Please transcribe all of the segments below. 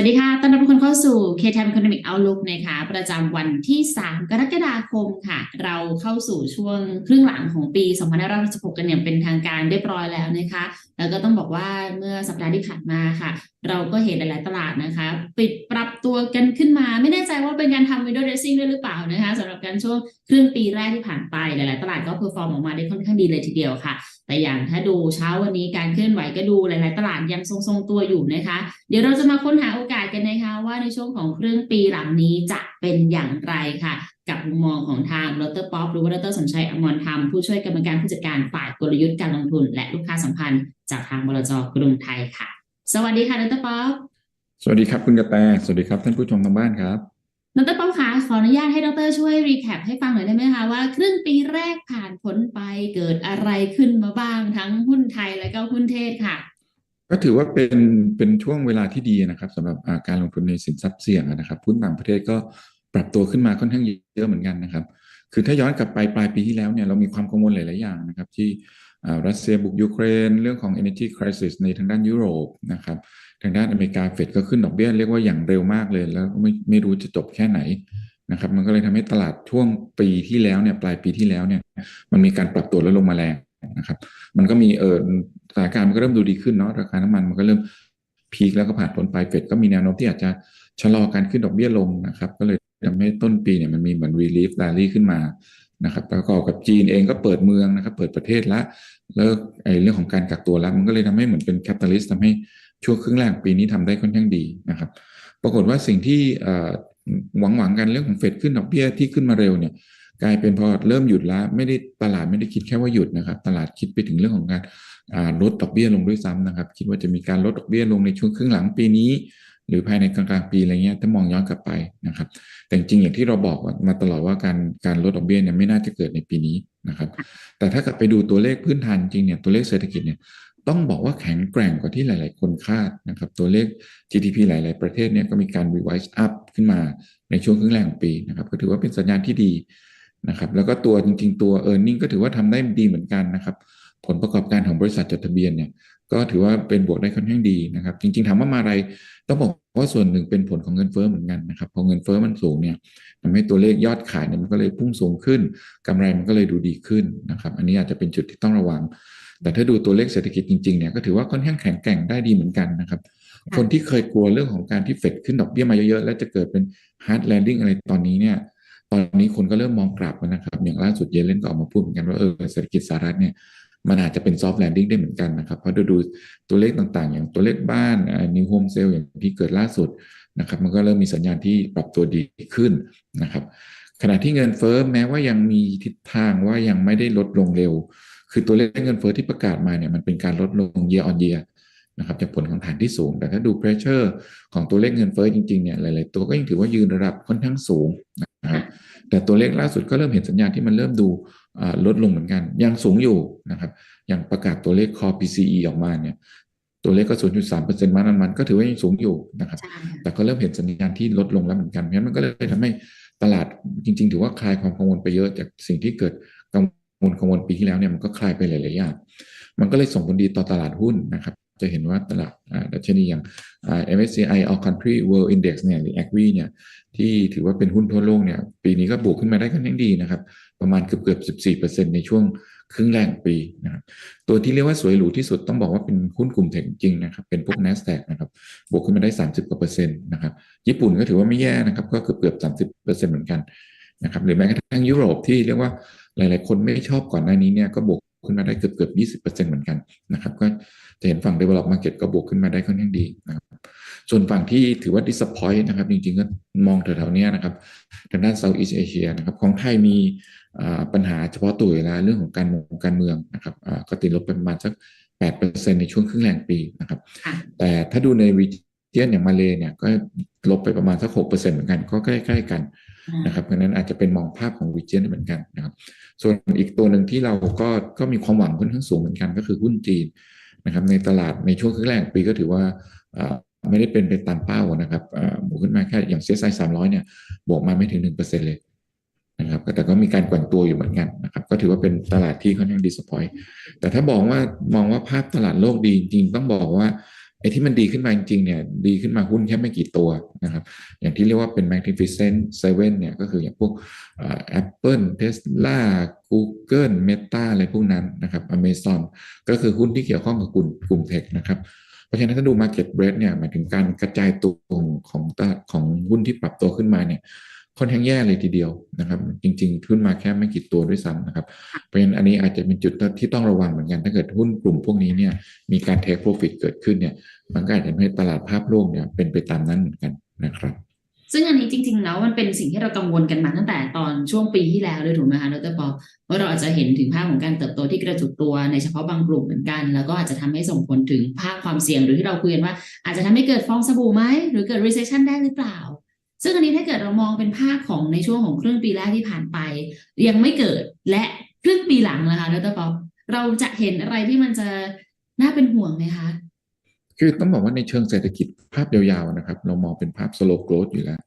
วัสดีค่ะ ต้อนรับทุกคนเข้าสู่ K-Time Economic Outlook นะคะ ประจำวันที่ 3 กรกฎาคมค่ะ เราเข้าสู่ช่วงครึ่งหลังของปี 2566 กันอย่างเป็นทางการเรียบร้อยแล้วนะคะ แล้วก็ต้องบอกว่าเมื่อสัปดาห์ที่ผ่านมาค่ะ เราก็เห็นหลาย ๆ ตลาดนะคะ ปิดปรับตัวกันขึ้นมา ไม่แน่ใจว่าเป็นการทำ window dressing ด้วยหรือเปล่านะคะสำหรับการช่วงครึ่งปีแรกที่ผ่านไปหลาย ๆ ตลาดก็เพอร์ฟอร์มออกมาได้ค่อนข้างดีเลยทีเดียวค่ะ แต่อย่างถ้าดูเช้าวันนี้การเคลื่อนไหวก็ดูหลาย ๆ ตลาดยังทรง ๆ ตัวอยู่นะคะ เดี๋ยวเราจะมาค้นหาโอกาสกันนะคะ ว่าในช่วงของครึ่งปีหลังนี้จะเป็นอย่างไรค่ะ กับมุมมองของทางดรป๊อปหรือว่าดรสมชัยอมรธรรมผู้ช่วยกรรมการผู้จัดการฝ่ายกลยุทธ์การลงทุน และลูกค้าสัมพันธ์จากทางบลจกรุงไทยค่ะ สวัสดีค่ะดรป๊อปสวัสดีครับคุณกระแตสวัสดีครับท่านผู้ชมทางบ้านครับดรป๊อปคะขออนุญาตให้ดรช่วยรีแคปให้ฟังหน่อยได้ไหมคะว่าครึ่งปีแรกผ่านพ้นไปเกิดอะไรขึ้นมาบ้างทั้งหุ้นไทยและก็หุ้นเทศค่ะก็ถือว่าเป็นเป็นช่วงเวลาที่ดีนะครับสำหรับอ่าการลงทุนในสินทรัพย์เสี่ยงนะครับหุ้นต่างประเทศก็ ปรับตัวขึ้นมาค่อนข้างเยอะเหมือนกันนะครับ คือถ้าย้อนกลับไปปลายปีที่แล้วเนี่ยเรามีความกังวลหลาย ๆ อย่างนะครับ ที่รัสเซียบุกยูเครน เรื่องของ energy crisis ในทางด้านยุโรปนะครับทางด้านอเมริกาเฟดก็ขึ้นดอกเบี้ยเรียกว่าอย่างเร็วมากเลย แล้วไม่ไม่รู้จะจบแค่ไหนนะครับมันก็เลยทำให้ตลาดช่วงปีที่แล้วเนี่ยปลายปีที่แล้วเนี่ยมันมีการปรับตัวลดลงมาแรงนะครับมันก็มีเออสถานการณ์มันก็เริ่มดูดีขึ้นเนาะราคาน้ำมันมันก็เริ่มพีคแล้วก็ผ่านพ้นไปเฟดก็มีแนวโน้มที่อาจจะชะลอการขึ้นดอกเบี้ยลงนะครับ ก็เลย ทำให้ต้นปีเนี่ยมันมีเหมือน relief rally ขึ้นมานะครับประกอบกับจีนเองก็เปิดเมืองนะครับ เปิดประเทศละเลิกไอ้เรื่องของการกักตัวแล้ว มันก็เลยทำให้เหมือนเป็น catalyst ทำให้ช่วงครึ่งแรกปีนี้ทำได้ค่อนข้างดีนะครับ ปรากฏว่าสิ่งที่หวังหวังกันเรื่องของเฟดขึ้นดอกเบี้ยที่ขึ้นมาเร็วเนี่ย กลายเป็นพอเริ่มหยุดแล้วไม่ได้ตลาดไม่ได้คิดแค่ว่าหยุดนะครับ ตลาดคิดไปถึงเรื่องของการลดดอกเบี้ยลงด้วยซ้ำนะครับ คิดว่าจะมีการลดดอกเบี้ยลงในช่วงครึ่งหลังปีนี้ หรือภายในกลางๆปีอะไรเงี้ยถ้ามองย้อนกลับไปนะครับ แต่จริงอย่างที่เราบอกมาตลอดว่าการการลดดอกเบี้ยเนี่ยไม่น่าจะเกิดในปีนี้นะครับ แต่ถ้ากลับไปดูตัวเลขพื้นฐานจริงเนี่ยตัวเลขเศรษฐกิจเนี่ยต้องบอกว่าแข็งแกร่งกว่าที่หลาย ๆ คนคาดนะครับ ตัวเลข GDP หลาย ๆ ประเทศเนี่ยก็มีการ revise up ขึ้นมาในช่วงครึ่งแรกของปีนะครับ ก็ถือว่าเป็นสัญญาณที่ดีนะครับ แล้วก็ตัวจริง ๆ ตัว e a r n i n g ก็ถือว่าทำได้ดีเหมือนกันนะครับ ผลประกอบการของบริษัทจดทะเบียนเนี่ยก็ถือว่าเป็นบวกได้ค่อนข้างดีนะครับ จริงๆถามว่ามาอะไรต้องบอกว่าส่วนหนึ่งเป็นผลของเงินเฟ้อเหมือนกันนะครับพอเงินเฟ้อมันสูงเนี่ยทำให้ตัวเลขยอดขายเนี่ยมันก็เลยพุ่งสูงขึ้นกำไรมันก็เลยดูดีขึ้นนะครับ อันนี้อาจจะเป็นจุดที่ต้องระวัง แต่ถ้าดูตัวเลขเศรษฐกิจจริงๆเนี่ยก็ถือว่าค่อนข้างแข็งแกร่งได้ดีเหมือนกันนะครับ คนที่เคยกลัวเรื่องของการที่เฟดขึ้นดอกเบี้ยมาเยอะๆแล้วจะเกิดเป็น hard landing อะไรตอนนี้เนี่ยตอนนี้คนก็เริ่มมองกลับนะครับ อย่างล่าสุดเยเลนก็ออกมาพูดเหมือนกันว่าเออเศรษฐกิจสหรัฐเนี่ย มันอาจจะเป็นซอฟต์แลนดิ้งได้เหมือนกันนะครับเพราะดูดูตัวเลขต่างๆ อย่างตัวเลขบ้านนิวโฮมเซลอย่างที่เกิดล่าสุดนะครับมันก็เริ่มมีสัญญาณที่ปรับตัวดีขึ้นนะครับขณะที่เงินเฟ้อแม้ว่ายังมีทิศทางว่ายังไม่ได้ลดลงเร็ว คือตัวเลขเงินเฟ้อที่ประกาศมาเนี่ยมันเป็นการลดลง year on year นะครับจากผลของฐานที่สูง แต่ถ้าดู pressure ของตัวเลขเงินเฟ้อจริงๆเนี่ยหลายๆตัวก็ยังถือว่ายืนระดับค่อนข้างสูงนะครับแต่ตัวเลขล่าสุดก็เริ่มเห็นสัญญาณที่มันเริ่มดู ลดลงเหมือนกัน ยังสูงอยู่นะครับอย่างประกาศตัวเลข core PCE ออกมาเนี่ยตัวเลขก็ 0.3%มันมันก็ถือว่ายังสูงอยู่นะครับ แต่ก็เริ่มเห็นสัญญาณที่ลดลงแล้วเหมือนกันเพราะฉะนั้นมันก็เลยทำให้ตลาดจริง ๆ ถือว่าคลายความกังวลไปเยอะจากสิ่งที่เกิดกังวลกังวลปีที่แล้วเนี่ยมันก็คลายไปหลายๆอย่าง มันก็เลยส่งผลดีต่อตลาดหุ้นนะครับ จะเห็นว่าตลาดดัชนีอย่าง MSCI All Country World Index เนี่ยหรือ ACWI เนี่ยที่ถือว่าเป็นหุ้นทั่วโลกเนี่ยปีนี้ก็บวกขึ้นมาได้ค่อนข้างดีนะครับ ประมาณเกือบเกือบ14%ในช่วงครึ่งแรกปีนะครับตัวที่เรียกว่าสวยหรูที่สุดต้องบอกว่าเป็นหุ้นกลุ่มเทคจริงนะครับเป็นพวก NASDAQ นะครับบวกขึ้นมาได้ 30กว่าเปอร์เซ็นต์นะครับญี่ปุ่นก็ถือว่าไม่แย่นะครับก็เกือบเกือบ 30เปอร์เซ็นต์เหมือนกันนะครับหรือแม้กระทั่งยุโรปที่เรียกว่าหลาย ๆ คนไม่ชอบก่อนหน้านี้เนี่ยก็บวก ขึ้นมาได้เกือบเกือบยี่สิบเปอร์เซ็นต์เหมือนกันนะครับ ก็จะเห็นฝั่ง develop market ก็บวกขึ้นมาได้ค่อนข้างดีนะครับ ส่วนฝั่งที่ถือว่า disappoint นะครับ จริงๆ ก็มองแถวๆนี้นะครับ ทางด้าน Southeast Asia นะครับ ของไทยมีปัญหาเฉพาะตัวอยู่แล้วเรื่องของการเมืองการเมืองนะครับก็ติดลบไปประมาณสักแปดเปอร์เซ็นในช่วงครึ่งแรกปีนะครับ แต่ถ้าดูในวีเจียนอย่างมาเลเนี่ยก็ลบไปประมาณสักหกเปอร์เซ็นเหมือนกัน ก็ใกล้ๆกัน นะครับเพราะนั้นอาจจะเป็นมองภาพของวีเจียนเหมือนกันนะครับ ส่วนอีกตัวหนึ่งที่เราก็ก็มีความหวังค่อนข้างสูงเหมือนกันก็คือหุ้นจีนนะครับ ในตลาดในช่วงครึ่งแรกปีก็ถือว่าไม่ได้เป็นไปตามเป้านะครับบวกขึ้นมาแค่อย่างเซ็ไซสามร้อยเนี่ยบวกมาไม่ถึงหนึ่งเปอร์เซ็นเลยนะครับแต่ก็มีการแกว่งตัวอยู่เหมือนกันนะครับ ก็ถือว่าเป็นตลาดที่ค่อนข้างดีสปอยแต่ถ้าบอกว่ามองว่าภาพตลาดโลกดีจริงต้องบอกว่า ไอ้ที่มันดีขึ้นมาจริงๆเนี่ยดีขึ้นมาหุ้นแค่ไม่กี่ตัวนะครับ อย่างที่เรียกว่าเป็น magnificent seven เนี่ยก็คืออย่างพวกแอปเปิลเทสลา Google Meta อะไรพวกนั้นนะครับ Amazon ก็คือหุ้นที่เกี่ยวข้องกับกลุ่มกลุ่มเทคนะครับเพราะฉะนั้นถ้าดู market breadth เนี่ยหมายถึงการกระจายตัวของของของหุ้นที่ปรับตัวขึ้นมาเนี่ย ค่อนข้างแย่เลยทีเดียวนะครับ จริง ๆ ขึ้นมาแค่ไม่กี่ตัวด้วยซ้ำนะครับ เพราะฉะนั้นอันนี้อาจจะเป็นจุดที่ต้องระวังเหมือนกัน ถ้าเกิดหุ้นกลุ่มพวกนี้เนี่ยมีการ take profit เกิดขึ้นเนี่ย มันก็อาจจะทำให้ตลาดภาพโลกเนี่ยเป็นไปตามนั้นเหมือนกันนะครับ ซึ่งอันนี้จริง ๆ แล้วมันเป็นสิ่งที่เรากังวลกันมาตั้งแต่ตอนช่วงปีที่แล้วเลยถูกไหมคะดรปอว่าเราอาจจะเห็นถึงภาพของการเติบโตที่กระจุกตัวในเฉพาะบางกลุ่มเหมือนกัน แล้วก็อาจจะทำให้ส่งผลถึงภาพความเสี่ยงหรือที่เราคุยกันว่า อาจจะทำให้เกิดฟองสบู่ไหมหรือเกิด recession ได้หรือเปล่า ซึ่งอันนี้ถ้าเกิดเรามองเป็นภาพของในช่วงของครึ่งปีแรกที่ผ่านไป ยังไม่เกิดและครึ่งปีหลังนะคะดรป๊อปเราจะเห็นอะไรที่มันจะน่าเป็นห่วงไหมคะคือต้องบอกว่าในเชิงเศรษฐกิจภาพยาวๆนะครับ เรามองเป็นภาพ slow growth อยู่แล้ว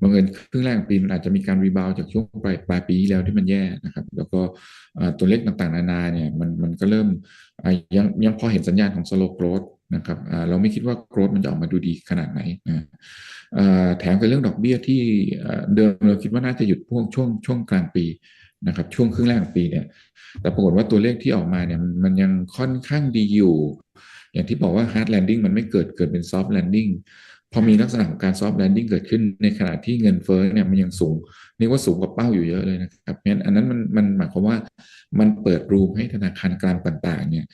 บางเอิญครึ่งแรกของปีมันอาจจะมีการรีบาวจากช่วงปลายปลายปีที่แล้วที่มันแย่นะครับ แล้วก็ตัวเลขต่างๆ นานาเนี่ยมันมันก็เริ่มยังยังพอเห็นสัญญาณของ slow growth นะครับเราไม่คิดว่าโกรดมันจะออกมาดูดีขนาดไหนนะแถมกับเรื่องดอกเบี้ยที่เดิมเราคิดว่าน่าจะหยุดพวกช่วงช่วงกลางปีนะครับช่วงครึ่งแรกของปีเนี่ยแต่ปรากฏว่าตัวเลขที่ออกมาเนี่ยมันยังค่อนข้างดีอยู่ อย่างที่บอกว่า hard landing มันไม่เกิดเกิดเป็น soft landing พอมีลักษณะของการ soft landing เกิดขึ้นในขณะที่เงินเฟ้อเนี่ยมันยังสูงนี่ว่าสูงกว่าเป้าอยู่เยอะเลยนะครับเพราะฉะนั้นอันนั้นมันมันหมายความว่ามันเปิดรูมให้ธนาคารกลางต่างๆเนี่ย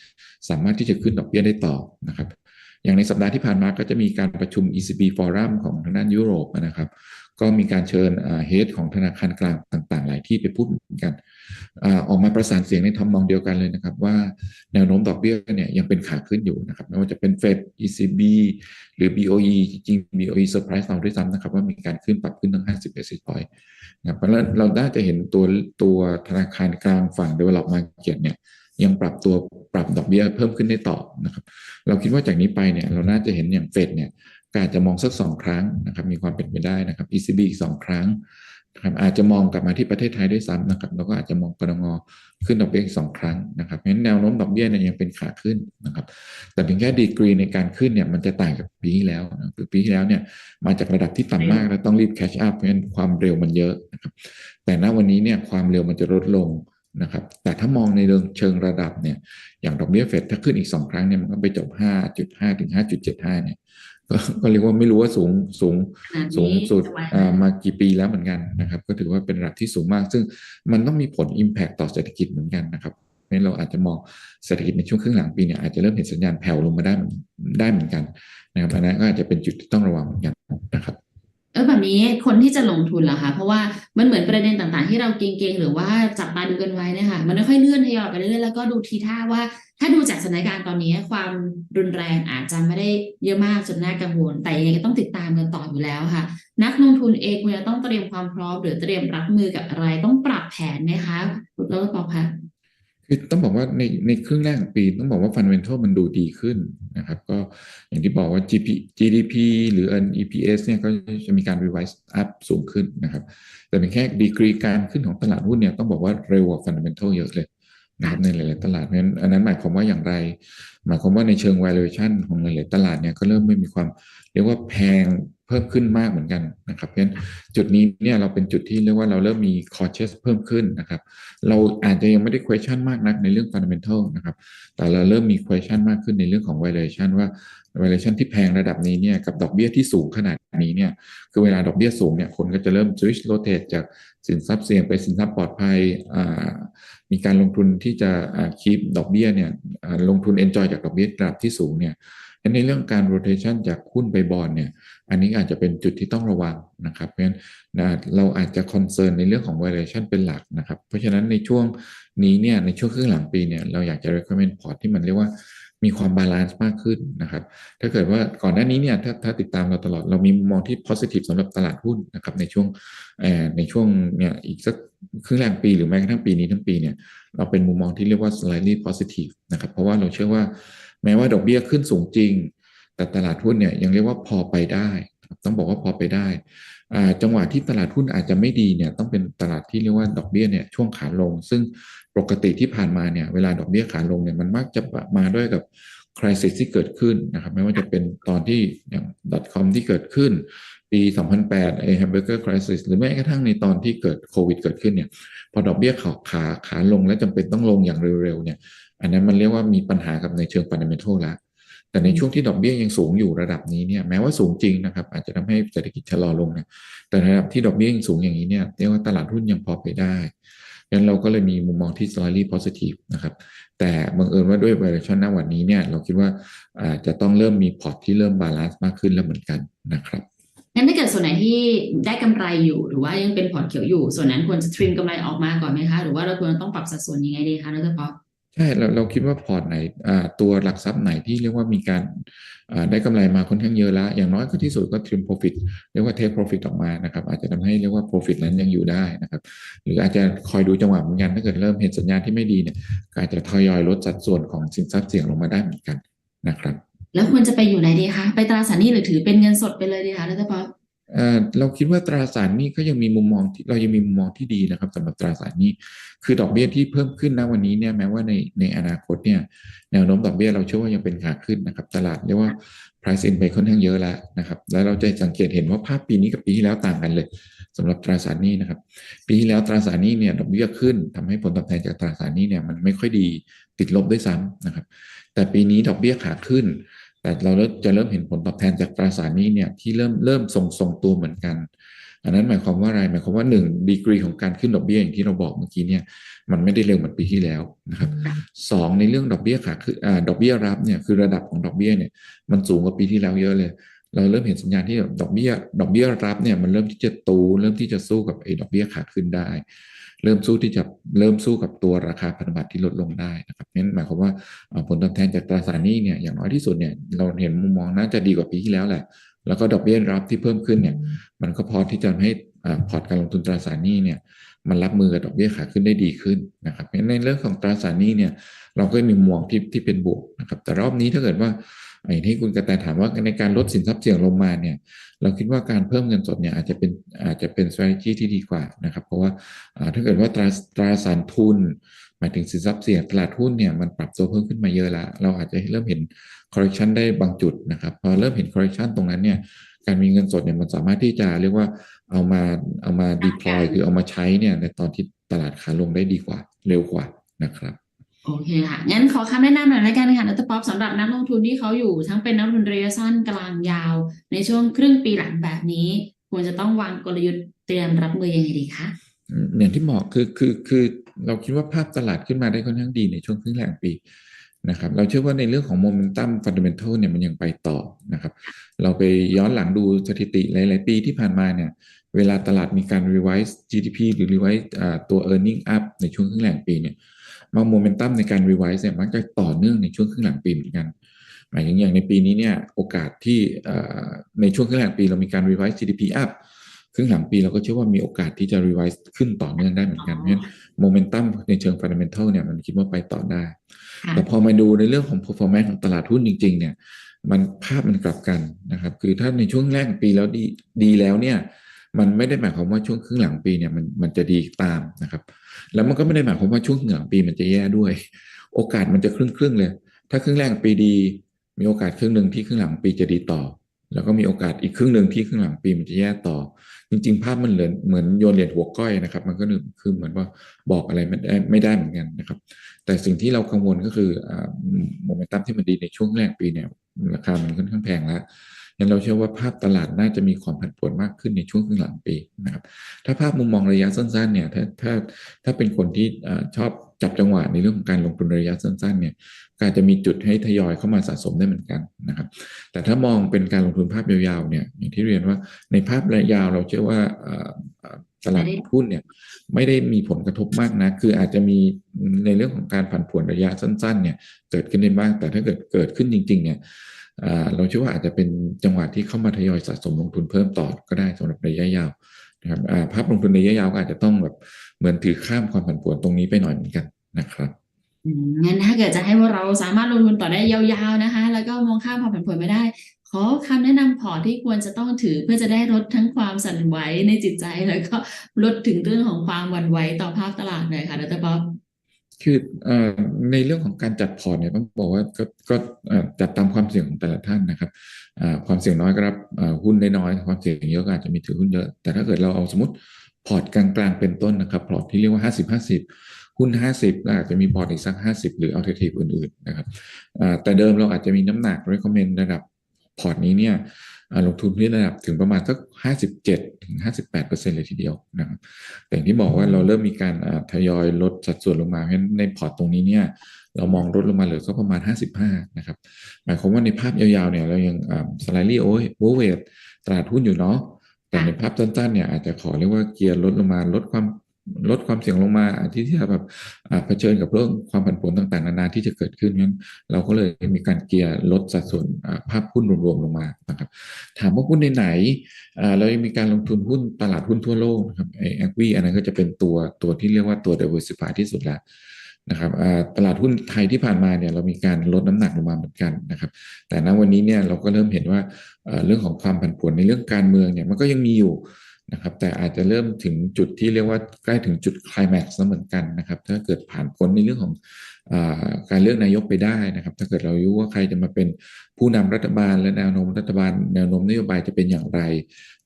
สามารถที่จะขึ้นดอกเบี้ยได้ต่อนะครับอย่างในสัปดาห์ที่ผ่านมาก็จะมีการประชุม ECB Forum ของทางด้านยุโรปนะครับ ก็มีการเชิญเฮดของธนาคารกลางต่าง ๆ หลายที่ไปพูดเหมือนกัน ออกมาประสานเสียงในทำนองเดียวกันเลยนะครับ ว่าแนวโน้มดอกเบี้ยเนี่ยยังเป็นขาขึ้นอยู่นะครับไม่ว่าจะเป็นเฟด ECB หรือ BOE จริง BOE เซอร์ไพรส์เราด้วยซ้ำนะครับว่ามีการขึ้นปรับขึ้นทั้ง 50 basis point นะเพราะฉะนั้นเราได้จะเห็นตัวตัวธนาคารกลางฝั่ง develop market เนี่ยยังปรับตัวปรับดอกเบี้ยเพิ่มขึ้นได้ต่อนะครับ เราคิดว่าจากนี้ไปเนี่ยเราน่าจะเห็นอย่างเฟดเนี่ยก็อาจจะมองสักสองครั้งนะครับมีความเป็นไปได้นะครับ ECB อีกสองครั้ง ครับอาจจะมองกลับมาที่ประเทศไทยด้วยซ้ำนะครับแล้วก็อาจจะมองกรงขึ้นดอกเบี้ยอีกสองครั้งนะครับเพราะฉะนั้นแนวโน้มดอกเบี้ยเนี่ยยังเป็นขาขึ้นนะครับ แต่เพียงแค่ดีกรีในการขึ้นเนี่ยมันจะต่างกับปีที่แล้วนะปีที่แล้วเนี่ยมาจากระดับที่ต่ำมากแล้วต้องรีบแคชอัพเพราะฉะนั้นความเร็วมันเยอะนะครับแต่ณวันนี้เนี่ยความเร็วมันจะลดลงนะครับแต่ถ้ามองในเรื่องเชิงระดับเนี่ยอย่างดอกเบี้ยเฟดถ้าขึ้นอีกสองครั้งเนี่ยมันก็ไปจบ 5.5 ถึง 5.75 เนี่ย ก็เรียกว่าไม่รู้ว่าสูงสูงสูงสุดมากี่ปีแล้วเหมือนกันนะครับ ก็ถือว่าเป็นระดับที่สูงมาก ซึ่งมันต้องมีผล Impact ต่อเศรษฐกิจเหมือนกันนะครับเพราะเราอาจจะมองเศรษฐกิจในช่วงครึ่งหลังปีเนี่ยอาจจะเริ่มเห็นสัญญาณแผ่วลงมาได้ได้เหมือนกันนะครับอันนั้นก็อาจจะเป็นจุดที่ต้องระวังเหมือนกันนะครับ เออแบบนี้คนที่จะลงทุนล่ะคะ เพราะว่ามันเหมือนประเด็นต่างๆ ที่เราเก่งๆ หรือว่าจับตาดูกันไว้นะคะมันไม่ค่อยเลื่อนทยอยไปเรื่อยๆแล้วก็ดูทีท่าว่าถ้าดูจากสถานการณ์ตอนนี้ความรุนแรงอาจจะไม่ได้เยอะมากจนน่ากังวล แต่ยังไงก็ต้องติดตามกันต่ออยู่แล้วค่ะ นักลงทุนเองควรจะต้องเตรียมความพร้อม หรือเตรียมรับมือกับอะไรต้องปรับแผนไหมคะคุณดรปอคะ คือต้องบอกว่าในในครึ่งแรกของปีต้องบอกว่าฟันเวนทัลมันดูดีขึ้นนะครับ ก็อย่างที่บอกว่า GP GDP หรือ EPS เนี่ยก็จะมีการ revise up สูงขึ้นนะครับ แต่เป็นแค่ดีกรีการขึ้นของตลาดหุ้นเนี่ยต้องบอกว่าเร็วกว่าฟันเวนทัลเยอะเลยนะครับในหลาย ๆ ตลาดเพราะฉะนั้นอันนั้นหมายความว่าอย่างไร หมายความว่าในเชิง valuation ของหลาย ๆ ตลาดเนี่ยก็เริ่มไม่มีความเรียกว่าแพง เพิ่มขึ้นมากเหมือนกันนะครับเพราะฉะนั้นจุดนี้เนี่ยเราเป็นจุดที่เรียกว่าเราเริ่มมี cautious เพิ่มขึ้นนะครับ เราอาจจะยังไม่ได้ question มากนักในเรื่อง fundamental นะครับ แต่เราเริ่มมี question มากขึ้นในเรื่องของ valuation ว่า valuation ที่แพงระดับนี้เนี่ยกับดอกเบี้ยที่สูงขนาดนี้เนี่ยคือเวลาดอกเบี้ยสูงเนี่ยคนก็จะเริ่ม switch rotate จากสินทรัพย์เสี่ยงไปสินทรัพย์ปลอดภัยมีการลงทุนที่จะคีปดอกเบี้ยเนี่ยลงทุน enjoy จากดอกเบี้ยระดับที่สูงเนี่ย ในเรื่องการ rotation จากหุ้นไปบอลเนี่ยอันนี้อาจจะเป็นจุดที่ต้องระวังนะครับเพราะฉะนั้นเราอาจจะ concern ในเรื่องของ valuation เป็นหลักนะครับ เพราะฉะนั้นในช่วงนี้เนี่ยในช่วงครึ่งหลังปีเนี่ยเราอยากจะ recommend port ที่มันเรียกว่ามีความบาลานซ์มากขึ้นนะครับ ถ้าเกิดว่าก่อนหน้านี้เนี่ยถ้าถ้าติดตามเราตลอดเรามีมุมมองที่ positive สำหรับตลาดหุ้นนะครับในช่วงในช่วงเนี่ยอีกสักครึ่งแรกปีหรือแม้กระทั่งปีนี้ทั้งปีเนี่ยเราเป็นมุมมองที่เรียกว่า slightly positive นะครับ เพราะว่าเราเชื่อว่า แม้ว่าดอกเบี้ยขึ้นสูงจริง แต่ตลาดหุ้นเนี่ยยังเรียกว่าพอไปได้ ต้องบอกว่าพอไปได้ จังหวะที่ตลาดหุ้นอาจจะไม่ดีเนี่ยต้องเป็นตลาดที่เรียกว่าดอกเบี้ยเนี่ยช่วงขาลง ซึ่งปกติที่ผ่านมาเนี่ยเวลาดอกเบี้ยขาลงเนี่ยมันมักจะมาด้วยกับ crisis ที่เกิดขึ้นนะครับไม่ว่าจะเป็นตอนที่อย่าง .com ที่เกิดขึ้น ปี 2008ไอ้ hamburger crisis หรือแม้กระทั่งในตอนที่เกิดโควิดเกิดขึ้นเนี่ยพอดอกเบี้ยขาขาขาลงและจำเป็นต้องลงอย่างเร็วๆเนี่ย อันนั้นมันเรียกว่ามีปัญหากับในเชิง fundamental แล้วแต่ในช่วงที่ดอกเบี้ยยังสูงอยู่ระดับนี้เนี่ยแม้ว่าสูงจริงนะครับ อาจจะทำให้เศรษฐกิจชะลอลงนะแต่ในระดับที่ดอกเบี้ยยังสูงอย่างนี้เนี่ยเรียกว่าตลาดหุ้นยังพอไปได้งั้นเราก็เลยมีมุมมองที่ slightly positive นะครับ แต่บังเอิญว่าด้วย valuation ณวันนี้เนี่ยเราคิดว่าอาจจะต้องเริ่มมีพอร์ตที่เริ่มบาลานซ์มากขึ้นแล้วเหมือนกันนะครับงั้นถ้าเกิดส่วนไหนที่ได้กำไรอยู่หรือว่ายังเป็นพอร์ตเขียวอยู่ ส่วนนั้นควรจะทริมกำไรออกมาก่อนไหมคะ หรือว่าเราควรต้องปรับสัดส่วนยังไงดีคะดรป๊อป ใช่เราเราคิดว่าพอร์ตไหนตัวหลักทรัพย์ไหนที่เรียกว่ามีการได้กำไรมาค่อนข้างเยอะแล้วอย่างน้อยก็ที่สุดก็ trim profit เรียกว่า take profit ออกมานะครับ อาจจะทำให้เรียกว่า profit นั้นยังอยู่ได้นะครับ หรืออาจจะคอยดูจังหวะเหมือนกันถ้าเกิดเริ่มเห็นสัญญาณที่ไม่ดีเนี่ยก็อาจจะทยอยลดสัดส่วนของสินทรัพย์เสี่ยงลงมาได้เหมือนกันนะครับ แล้วควรจะไปอยู่ไหนดีคะไปตราสารหนี้หรือถือเป็นเงินสดไปเลยดีคะดรป๊อป เราคิดว่าตราสารนี้ก็ยังมีมุมมองที่เรายังมีมุมมองที่ดีนะครับสำหรับตราสารนี้ คือดอกเบี้ยที่เพิ่มขึ้นณวันนี้เนี่ยแม้ว่าในในอนาคตเนี่ยแนวโน้มดอกเบี้ยเราเชื่อว่ายังเป็นขาขึ้นนะครับ ตลาดเรียกว่า price in ไปค่อนข้างเยอะแล้วนะครับ แล้วเราจะสังเกตเห็นว่าภาพปีนี้กับปีที่แล้วต่างกันเลยสำหรับตราสารนี้นะครับ ปีที่แล้วตราสารนี้เนี่ยดอกเบี้ยขึ้นทำให้ผลตอบแทนจากตราสารนี้เนี่ยมันไม่ค่อยดีติดลบด้วยซ้ำนะครับ แต่ปีนี้ดอกเบี้ยขาขึ้น แต่เราเริ่มจะเริ่มเห็นผลตอบแทนจากตราสารหนี้เนี่ยที่เริ่มเริ่มทรงทรงตัวเหมือนกัน อันนั้นหมายความว่าอะไรหมายความว่าหนึ่งดีกรีของการขึ้นดอกเบี้ยอย่างที่เราบอกเมื่อกี้เนี่ยมันไม่ได้เร็วเหมือนปีที่แล้วนะครับสองในเรื่องดอกเบี้ยขาขึ้นอ่าดอกเบี้ยรับเนี่ยคือระดับของดอกเบี้ยเนี่ยมันสูงกว่าปีที่แล้วเยอะเลย เราเริ่มเห็นสัญญาณที่ดอกเบี้ยดอกเบี้ยรับเนี่ยมันเริ่มที่จะตูเริ่มที่จะสู้กับไอ้ดอกเบี้ยขาขึ้นได้ เริ่มสู้ที่จะเริ่มสู้กับตัวราคาพันธบัตรที่ลดลงได้นะครับนั่นหมายความว่าผลตอบแทนจากตราสารหนี้เนี่ยอย่างน้อยที่สุดเนี่ยเราเห็นมุมมองน่าจะดีกว่าปีที่แล้วแหละ แล้วก็ดอกเบี้ยรับที่เพิ่มขึ้นเนี่ยมันก็พอที่จะให้พอร์ตการลงทุนตราสารหนี้เนี่ยมันรับมือกับดอกเบี้ยขาขึ้นได้ดีขึ้นนะครับในเรื่องของตราสารหนี้เนี่ยเราก็มีมุมมองที่ที่เป็นบวกนะครับแต่รอบนี้ถ้าเกิดว่า อย่างที่คุณกระแตถามว่าในการลดสินทรัพย์เสี่ยงลงมาเนี่ย เราคิดว่าการเพิ่มเงินสดเนี่ยอาจจะเป็นอาจจะเป็น strategy ที่ดีกว่านะครับ เพราะว่าถ้าเกิดว่าตราตราสารทุน หมายถึงสินทรัพย์เสี่ยงตลาดหุ้นเนี่ยมันปรับตัวเพิ่มขึ้นมาเยอะแล้ว เราอาจจะเริ่มเห็น correction ได้บางจุดนะครับพอเริ่มเห็น correction ตรงนั้นเนี่ยการมีเงินสดเนี่ยมันสามารถที่จะเรียกว่าเอามาเอามา deploy คือเอามาใช้เนี่ยในตอนที่ตลาดขาลงได้ดีกว่า เร็วกว่านะครับ โอเคค่ะ งั้นขอคำแนะนำหน่อยละกันค่ะดรป๊อปสำหรับนักลงทุนที่เขาอยู่ทั้งเป็นนักลงทุนระยะสั้นกลางยาว ในช่วงครึ่งปีหลังแบบนี้ ควรจะต้องวางกลยุทธ์เตรียมรับมือยังไงดีคะอย่างที่บอกคือคือคือเราคิดว่าภาพตลาดขึ้นมาได้ค่อนข้างดีในช่วงครึ่งแรกปีนะครับเราเชื่อว่าในเรื่องของโมเมนตัมฟันเดเมนทัลเนี่ยมันยังไปต่อนะครับ เราไปย้อนหลังดูสถิติหลาย ๆ ปีที่ผ่านมาเนี่ย เวลาตลาดมีการ revise GDP หรือ revise ตัว earning up ในช่วงครึ่งหลังปีเนี่ยมาโมเมนตัมในการ revise เนี่ยมักจะต่อเนื่องในช่วงครึ่งหลังปีเหมือนกัน หมายถึงอย่างในปีนี้เนี่ยโอกาสที่ในช่วงครึ่งหลังปีเรามีการ revise GDP up ครึ่งหลังปีเราก็เชื่อว่ามีโอกาสที่จะ revise ขึ้นต่อเนื่องได้เหมือนกันเพราะฉะนั้นโมเมนตัมในเชิง fundamental เนี่ยมันคิดว่าไปต่อได้ แต่พอมาดูในเรื่องของ performance ของตลาดหุ้นจริง ๆ เนี่ยมันภาพมันกลับกันนะครับ คือถ้าในช่วงแรกปีแล้วดีดีแล้วเนี่ย มันไม่ได้หมายความว่าช่วงครึ่งหลังปีเนี่ยมันมันจะดีตามนะครับ แล้วมันก็ไม่ได้หมายความว่าช่วงหลังปีมันจะแย่ด้วย โอกาสมันจะครึ่งครึ่งเลย ถ้าครึ่งแรกปีดี มีโอกาสครึ่งหนึ่งที่ครึ่งหลังปีจะดีต่อ แล้วก็มีโอกาสอีกครึ่งหนึ่งที่ครึ่งหลังปีมันจะแย่ต่อ จริง ๆ ภาพมันเหมือนเหมือนโยนเหรียญหัวก้อยนะครับ มันก็คือเหมือนว่าบอกอะไรไม่ได้ไม่ได้เหมือนกันนะครับ แต่สิ่งที่เรากังวลก็คือโมเมนตัมที่มันดีในช่วงแรกปีเนี่ยราคามันค่อนข้างแพงแล้ว งั้นเราเชื่อว่าภาพตลาดน่าจะมีความผันผวนมากขึ้นในช่วงครึ่งหลังปีนะครับ ถ้าภาพมุมมองระยะสั้นๆเนี่ย ถ้าถ้าถ้าเป็นคนที่ชอบจับจังหวะในเรื่องของการลงทุนระยะสั้นๆเนี่ยก็อาจจะมีจุดให้ทยอยเข้ามาสะสมได้เหมือนกันนะครับ แต่ถ้ามองเป็นการลงทุนภาพยาวๆเนี่ย อย่างที่เรียนว่าในภาพระยะยาวเราเชื่อว่าตลาดหุ้นเนี่ยไม่ได้มีผลกระทบมากนะ คืออาจจะมีในเรื่องของการผันผวนระยะสั้นๆเนี่ยเกิดขึ้นได้บ้าง แต่ถ้าเกิดเกิดขึ้นจริงๆเนี่ย เราเชื่อว่าอาจจะเป็นจังหวะที่เข้ามาทยอยสะสมลงทุนเพิ่มต่อก็ได้สำหรับระยะยาวนะครับภาพลงทุนระยะยาวก็อาจจะต้องแบบเหมือนถือข้ามความผันผวนตรงนี้ไปหน่อยเหมือนกันนะครับงั้นถ้าเกิดจะให้พวกเราสามารถลงทุนต่อได้ยาวๆนะคะ แล้วก็มองข้ามความผันผวนไม่ได้ ขอคำแนะนำพอร์ตที่ควรจะต้องถือเพื่อจะได้ลดทั้งความสั่นไหวในจิตใจ แล้วก็ลดถึงเรื่องของความหวั่นไหวต่อภาพตลาดหน่อยค่ะดรป๊อป คือในเรื่องของการจัดพอร์ตเนี่ยต้องบอกว่าก็ก็จัดตามความเสี่ยงของแต่ละท่านนะครับความเสี่ยงน้อยก็รับหุ้นได้น้อย ความเสี่ยงเยอะก็อาจจะมีถือหุ้นเยอะ แต่ถ้าเกิดเราเอาสมมติพอร์ตกลางๆเป็นต้นนะครับพอร์ตที่เรียกว่า 50 50 หุ้น 50แล้วอาจจะมีพอร์ตอีกสัก 50 หรือ alternative อื่นๆนะครับแต่เดิมเราอาจจะมีน้ำหนัก recommend ระดับพอร์ตนี้เนี่ย ลงทุนที่ระดับถึงประมาณสัก 57ถึง58เปอร์เซ็นต์เลยทีเดียวนะครับแต่อย่างที่บอกว่าเราเริ่มมีการอ่าทยอยลดสัดส่วนลงมาเพราะฉะนั้นในพอร์ตตรงนี้เนี่ยเรามองลดลงมาเหลือสักประมาณ 55นะครับหมายความว่าในภาพยาวๆเนี่ยเรายังอ่าสไลด์โอเวอร์เวทตลาดหุ้นอยู่เนาะแต่ในภาพสั้นๆเนี่ยอาจจะขอเรียกว่าเกียร์ลดลงมาลดความ ลดความเสี่ยงลงมาที่จะแบบเผชิญกับเรื่องความผันผวนต่างๆ นานาที่จะเกิดขึ้นงั้น เราก็เลยมีการเกียร์ลดสัดส่วนภาพหุ้นรวมๆลงมานะครับ ถามว่าหุ้นในไหนๆเรายังมีการลงทุนหุ้นตลาดหุ้นทั่วโลกนะครับไอแอควีอันนั้นก็จะเป็นตัวตัวที่เรียกว่าตัว diversify ที่สุดแล้วนะครับตลาดหุ้นไทยที่ผ่านมาเนี่ยเรามีการลดน้ำหนักลงมาเหมือนกันนะครับ แต่ณวันนี้เนี่ยเราก็เริ่มเห็นว่าเรื่องของความผันผวนในเรื่องการเมืองเนี่ยมันก็ยังมีอยู่ นะครับแต่อาจจะเริ่มถึงจุดที่เรียกว่าใกล้ถึงจุดคลแม็กซ์แล้วเหมือนกันนะครับ ถ้าเกิดผ่านพ้นในเรื่องของการเลือกนายกไปได้นะครับ ถ้าเกิดเรารู้ว่าใครจะมาเป็นผู้นำรัฐบาลและแนวโน้มรัฐบาล แนวโน้มนโยบายจะเป็นอย่างไร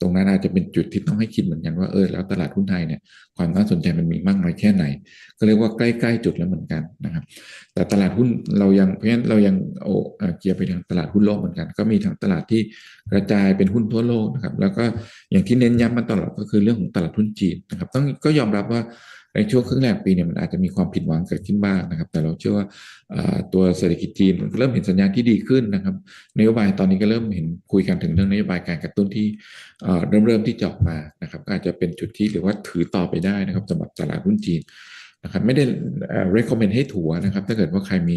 ตรงนั้นอาจจะเป็นจุดที่ต้องให้คิดเหมือนกันว่าเออแล้วตลาดหุ้นไทยเนี่ยความน่าสนใจมันมีมากน้อยแค่ไหน ก็เรียกว่าใกล้ๆจุดแล้วเหมือนกันนะครับ แต่ตลาดหุ้นเรายังเพราะฉะนั้นเรายังโอเกียร์ไปทางตลาดหุ้นโลกเหมือนกัน ก็มีทั้งตลาดที่กระจายเป็นหุ้นทั่วโลกนะครับ แล้วก็อย่างที่เน้นย้ำมาตลอดก็คือเรื่องของตลาดหุ้นจีนนะครับ ต้องก็ยอมรับว่า ในช่วงครึ่งแรกปีเนี่ยมันอาจจะมีความผิดหวังเกิดขึ้นบ้างนะครับ แต่เราเชื่อว่าตัวเศรษฐกิจจีนมันเริ่มเห็นสัญญาณที่ดีขึ้นนะครับนโยบายตอนนี้ก็เริ่มเห็นคุยกันถึงเรื่องนโยบายการกระตุ้นที่เอ่อเริ่มเริ่มที่จะออกมานะครับก็อาจจะเป็นจุดที่หรือว่าถือต่อไปได้นะครับสำหรับตลาดหุ้นจีน นะครับไม่ได้ recommend ให้ถัวนะครับ ถ้าเกิดว่าใครมี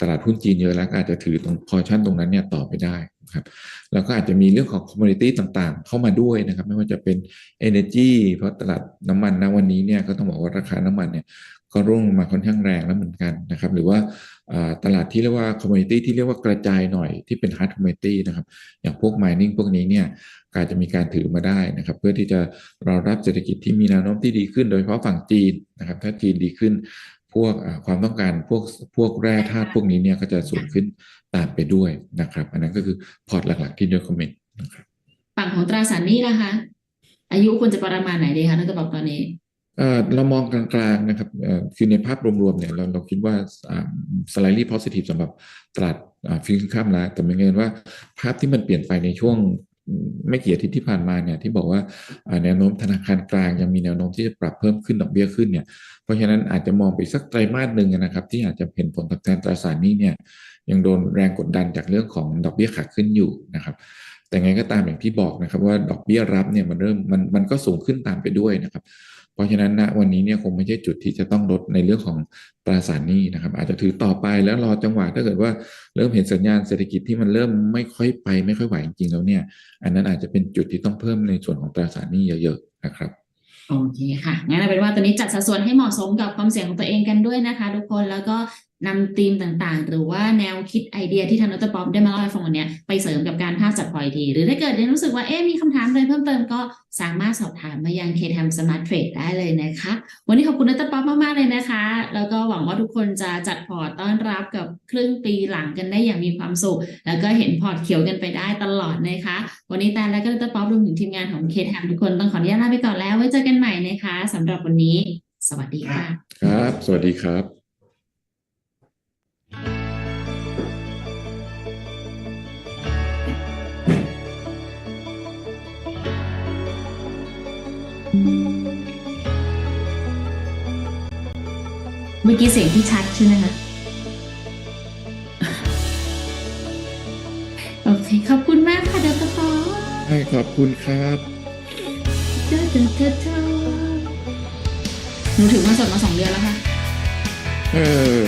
ตลาดหุ้นจีนเยอะแล้วอาจจะถือตรงพอชั่นตรงนั้นเนี่ยต่อไปได้นะครับแล้วก็อาจจะมีเรื่องของ commodity ต่างๆ เข้ามาด้วยนะครับ ไม่ว่าจะเป็น energy เพราะตลาดน้ำมันนะวันนี้เนี่ยก็ต้องบอกว่าราคาน้ำมันเนี่ย ก็ร่วงลงมาค่อนข้างแรงแล้วเหมือนกันนะครับ หรือว่าตลาดที่เรียกว่า commodity ที่เรียกว่ากระจายหน่อยที่เป็น hard commodity นะครับอย่างพวก mining พวกนี้เนี่ยกาจจะมีการถือมาได้นะครับ เพื่อที่จะรองรับเศรษฐกิจที่มีแนวโน้มที่ดีขึ้น โดยเฉพาะฝั่งจีนนะครับ ถ้าจีนดีขึ้น พวกความต้องการพวกพวกแร่ธาตุพวกนี้เนี่ยก็จะสูงขึ้นตามไปด้วยนะครับ อันนั้นก็คือพอร์ตหลักๆที่ recommend นะครับฝั่งของตราสารนี้ล่ะคะ อายุควรจะประมาณไหนดีคะนักตบอกตอนนี้ เรามองกลางๆนะครับคือในภาพรวมๆเนี่ยเราเราคิดว่าอ่า slightly positive สำหรับตลาดฟิงข้ามแล้วแต่ไม่เงินว่าภาพที่มันเปลี่ยนไปในช่วงไม่กี่อาทิตย์ที่ผ่านมาเนี่ยที่บอกว่าแนวโน้มธนาคารกลางยังมีแนวโน้มที่จะปรับเพิ่มขึ้นดอกเบี้ยขึ้นเนี่ยเพราะฉะนั้นอาจจะมองไปสักไตรมาสหนึ่งนะครับ ที่อาจจะเห็นผลตอบแทนตราสารนี้เนี่ยยังโดนแรงกดดันจากเรื่องของดอกเบี้ยขาขึ้นอยู่นะครับแต่ไงก็ตามอย่างที่บอกนะครับว่าดอกเบี้ยรับเนี่ยมันเริ่มมันมันก็สูงขึ้นตามไปด้วยนะครับ เพราะฉะนั้นณวันนี้เนี่ยคงไม่ใช่จุดที่จะต้องลดในเรื่องของตราสารหนี้นะครับ อาจจะถือต่อไปแล้วรอจังหวะถ้าเกิดว่าเริ่มเห็นสัญญาณเศรษฐกิจที่มันเริ่มไม่ค่อยไปไม่ค่อยไหวจริงๆแล้วเนี่ย อันนั้นอาจจะเป็นจุดที่ต้องเพิ่มในส่วนของตราสารหนี้เยอะๆนะครับโอเคค่ะ งั้นเอาเป็นว่าตอนนี้จัดสัดส่วนให้เหมาะสมกับความเสี่ยงของตัวเองกันด้วยนะคะ ทุกคน แล้วก็ นำธีมต่างๆ หรือว่าแนวคิดไอเดียที่ทางดรป๊อปได้มาเล่าให้ฟังวันนี้ไปเสริมกับการภาพจัดพอร์ตอีกที หรือถ้าเกิดยังรู้สึกว่าเอ๊ะมีคำถามอะไรเพิ่มเติมก็สามารถสอบถามมายัง KTM Smart Trade ได้เลยนะคะ วันนี้ขอบคุณดรป๊อปมาก ๆ เลยนะคะ แล้วก็หวังว่าทุกคนจะจัดพอร์ตต้อนรับกับครึ่งปีหลังกันได้อย่างมีความสุข แล้วก็เห็นพอร์ตเขียวกันไปได้ตลอดนะคะ วันนี้แตนและก็ดรป๊อปรวมถึงทีมงานของ KTM ทุกคนต้องขออนุญาตลาไปก่อนแล้วไว้เจอกันใหม่นะคะสำหรับวันนี้ สวัสดีค่ะ ครับ สวัสดีครับ เมื่อกี้เสียงที่ชัดใช่ไหมคะโอเค ขอบคุณมากค่ะเดลต้าฟอให้ขอบคุณครับเดลต้าเดลต้าหนูถือมาสดมาสองเดือนแล้วค่ะ เออ